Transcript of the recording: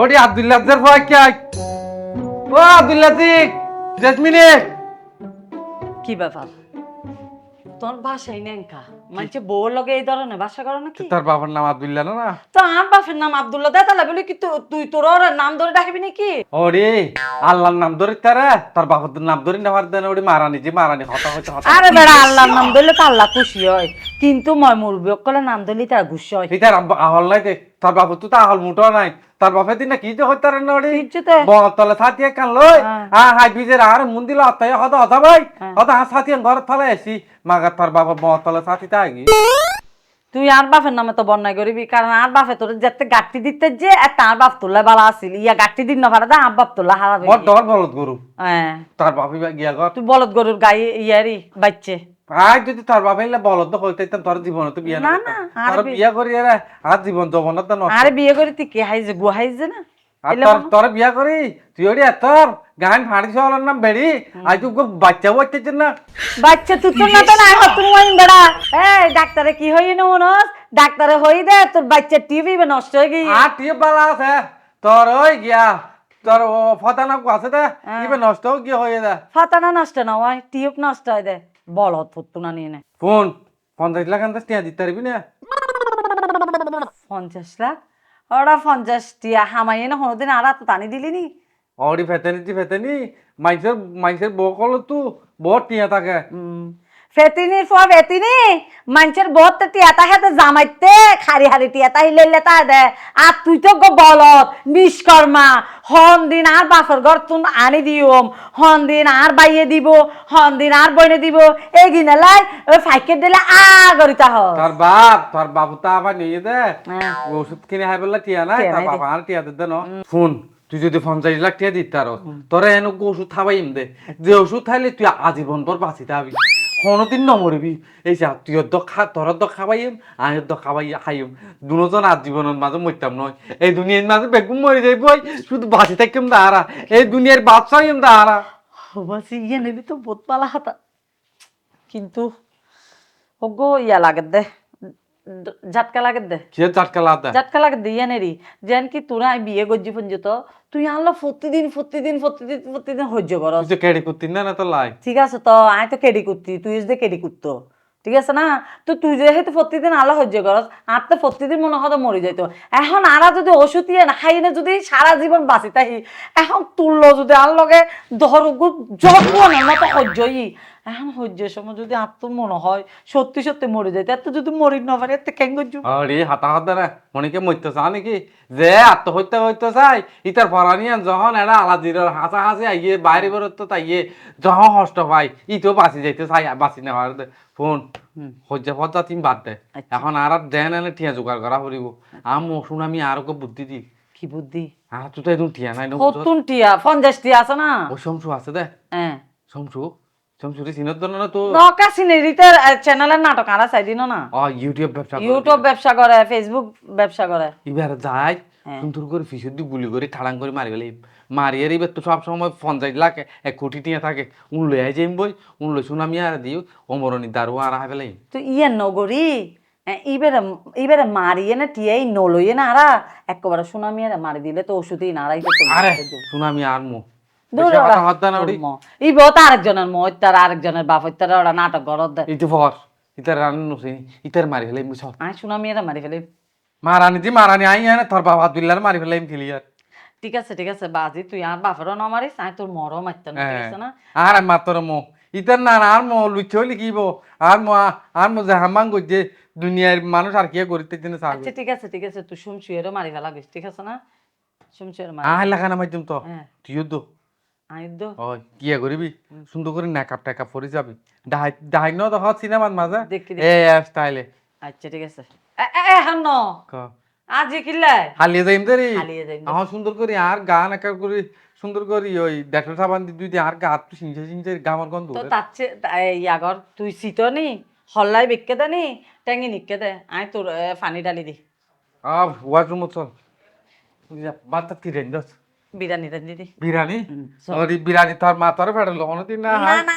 ওডি আব্দুল্লাহর ভয় কি ও আব্দুল্লাহ জেসমিনে। কি ব্যাপার? তোর ভাষাই নেঙ্কা মানে বউর লগে এই ধরনের ভাষা করো নাকি? তোর বাবার নাম আব্দুল্লাহ না? তো আমার বাপের নাম আব্দুল্লাহ দে তাহলে বলি কি তুই তোর ওর নাম ধরে ডাকবি নাকি? ওরে আল্লাহর নাম ধরে তারা তোর বাবার নাম ধরে নেওয়ার দেন ওরে মারানি যে মারানি হতা হইতে হতা আরে বেড়া আল্লাহর নাম ধরলে তো আল্লাহ খুশি হয়। কিন্তু মই মুরবি অকলে নাম ধরলে তার খুশি হয়। পিতার আহল নাই দে তোর বাবু তো আহল মুটো নাই। তোর বাপের দিন কি যে হইতে না ওরে বতলে কান লই। হ্যাঁ। হ্যাঁ হাই বিজের আর মুন্দিল অতাই হতা হতা ভাই। হ্যাঁ। হতা হা ছাতিয়ে ঘর ফলে আসি মাগা তোর বাবা বতলে ছাতিতে আগি তুই আর বাপের নামে তো বন্যায় করিবি কারণ আর বাপে তোর যেতে গাঁটি দিতে যে আর তার বাপ তোলা বালা আসিল ইয়া গাঁটি দিন না পারে আর বাপ তোলা হারাবে মোর ডর বলত গরু। হ্যাঁ। তোর বাপি গিয়া ঘর। তুই বলদ গরুর গায়ে ইয়ারি বাচ্চে। আজ যদি তোর বাবা বলত তো হইতে তোর জীবন তো বিয়া না, না আর বিয়া করি আর জীবন যৌবন তো নষ্ট। আরে বিয়ে করি তুই কে হাইছে গু হাইছে না? আর তোর। তোর বিয়া করি? তুই ওরি তোর গান ফাড়ি হলার নাম বেড়ি? আজ তুই বাচ্চা বাচ্চা না। বাচ্চা তুই তো না তো না তুই ওই বেড়া। এই ডাক্তারে কি হই না মনস? ডাক্তারে হই দে তোর বাচ্চা টিভি বে নষ্ট হয়ে গিয়ে। আর টিপ বালা আছে তোর ওই গিয়া তোর ফতানা আছে দে ইবে নষ্ট গিয়া হয়ে দে। ফাতানা নষ্ট না হয় টিউব নষ্ট হয় দে। বলত ফুটতো না নিয়ে নে। ফোন পঞ্চাশ লাখ আনতে টিয়া দিতে পারবি না? পঞ্চাশ লাখ? ওরা পঞ্চাশ টিয়া হামাই না কোনোদিন আর তো টানি দিলি নি? অরি ফেতেনি ফেতেনি মাইসের মাইসের বউ কল তু বহুত টিয়া থাকে ফেতিনির ফোয়া ফেতিনি মানুষের বহুত টিয়াতা হেতে জামাইতে খারি হারি টিয়াতা হিলে তা দে আর তুই তো গো বলত বিশ্বকর্মা হন দিন আর বাপের ঘর তুন আনি দিওম হন দিন আর বাইয়ে দিব হন দিন আর বইনে দিব এই গিনে লাই ওই ফাইকেট দিলে আ গরিতা হ তোর বাপ তোর বাবু তা আবার নিয়ে দে। ওষুধ কিনে হাই বললা টিয়া তোর বাবা আর টিয়া দিতে ন শুন তুই যদি পঞ্চাশ লাখ টিয়া দিতে আর তোরা এনে ওষুধ খাবাইম দে যে ওষুধ খাইলে তুই আজীবন তোর বাঁচিতে হবি কোনোদিন নমরবি এই যা, তুই অর্ধ খা তোর অর্ধ খাবাইম আমি অর্ধ খাবাই খাইম। দুজন আজীবনের মাঝে মরতাম নয় এই দুনিয়ার মাঝে বেগুন মরে যাই বই। শুধু বাঁচি থাকিম দাঁড়া এই দুনিয়ার বাদশাহিম দাঁড়া বাসি ইয়ে নেবি তো, বহুত পালা হাতা। কিন্তু ওগো ইয়া লাগে দ- ঝাটকা লাগে দে। কে চাটকা লাদা ঝাটকা লাগে নেরি। যেন কি তোরা বিয়ে গজ্জি তুই আনলো প্রতিদিন প্রতিদিন প্রতিদিন প্রতিদিন সহ্য কর তুই কেড়ে করতি না না তো লাই। ঠিক আছে তো আই তো কেডি করতি তুই যে কেডি করতো ঠিক আছে না? তো তুই যেহেতু প্রতিদিন আলো সহ্য করস আর তো প্রতিদিন মনে হয় মরে যাইত। এখন আরা যদি ওষুধ ইয়ে না খাই না যদি সারা জীবন বাঁচি তাহি এখন তুললো যদি আর লগে ধর যত্ন না না তো সহ্যই। এখন সহ্যের সময় যদি আর মনে হয় সত্যি সত্যি মরে যাইতে এত যদি মরি না পারে এত কেন করছু? আরে হাতা হাত না মনিকে মরতে চা নাকি? যে আত্মহত্যা হইতে চাই ইতার পরানিয়ান যখন এরা আলাদির হাসা হাসি আইয়ে বাইরে বেরোত তাইয়ে যখন কষ্ট পাই ই তো বাঁচি যাইতে চাই বাঁচি নেওয়ার দে ফোন হজ্জা ফজ্জা তিন বাদ দে। এখন আর আর দেন এনে ঠিয়া জোগাড় করা পড়িব আম মশুন আমি আর বুদ্ধি দি কি বুদ্ধি? আর তুই তো একদম ঠিয়া নাই না কতুন টিয়া পঞ্চাশ টিয়া আছে না? ও শমসু আছে দে। হ্যাঁ। শমসু? শমসুরি চিনত না তো? নকা সিনেরিতে চ্যানেলের নাটক আরা চাই দিন না? ও ইউটিউব ব্যবসা ইউটিউব ব্যবসা করে ফেসবুক ব্যবসা করে এবার যাই। সুন্দর করে ফিসের দিয়ে গুলি করে ঠাড়াং করে মারি গেলে। মারিয়ে এবার তো সব সময় পঞ্চাশ লাখ এক কোটি টিয়া থাকে। উন লই আই যাইম বই উন লই শুন আমি আর দিও অমরণী দারু আর হাই ফেলাই তো ইয়ে নগরী মারিয়ে না টিয়াই নলইয়ে না আরা একেবারে সুনামি আরে মারি দিলে তো ওষুধই নারাই তো। আরে শুন আর মো। দূর বেশি ওরা। কথা হত্যা না ওরি ই বহুত আরেকজনের মো তার আরেকজনের বাপ তারা ওরা নাটক গরত দেয় ইতে ফর ইতার রান নসি ইতার মারি ফেলাই মুছ আই সুনামি আরে মারি ফেলে মারানি দি মারানি আই এনে তোর বাবা বিল্লার মারি ফেলাই ক্লিয়ার ঠিক আছে ঠিক আছে বাজি তুই আর বাপেরও না মারিস আই তোর মরও মারতে না ঠিক আছে না? আর মাত্র মো। ইতার না আর মো লিখিব আর মো আর মো গজে দুনিয়ার মানুষ আর কি করিতে দিনে আচ্ছা ঠিক আছে ঠিক আছে তুই শুমশুয়েরও মারি ফেলা গেছিস ঠিক আছে না? শুমশুয়ের মারি আহ লাগানা মাধ্যম তো। হ্যাঁ। তুইও তো আই দো ওই কিয়া করিবি? সুন্দর করে মেকআপ টেকআপ করে যাবি। ডাহাই ডাহাই ন তো হত সিনেমার মাঝে এ স্টাইলে আচ্ছা ঠিক আছে। এ এ এ হান্ন ক। আজ কিল্লাই হালিয়ে যাইম দেরি। হালিয়ে যাইম আহ সুন্দর করে আর গান একা করে সুন্দর করে ওই ডেটল সাবান দি দুই দিয়ে আর গা তুই গামর গন্ধ তো ইয়াগর হল্লাই দে নি টেঙ্গি দে। আই তোর এ, পানি ডালি দি। আহ ওয়াশরুম চল। বাদ কি রেঞ্জ বিরিয়ানি রান্ধি দি বিরিয়ানি চল। ওই বিরিয়ানি তোর মা তোর ফেড়ে লোক দিন না না না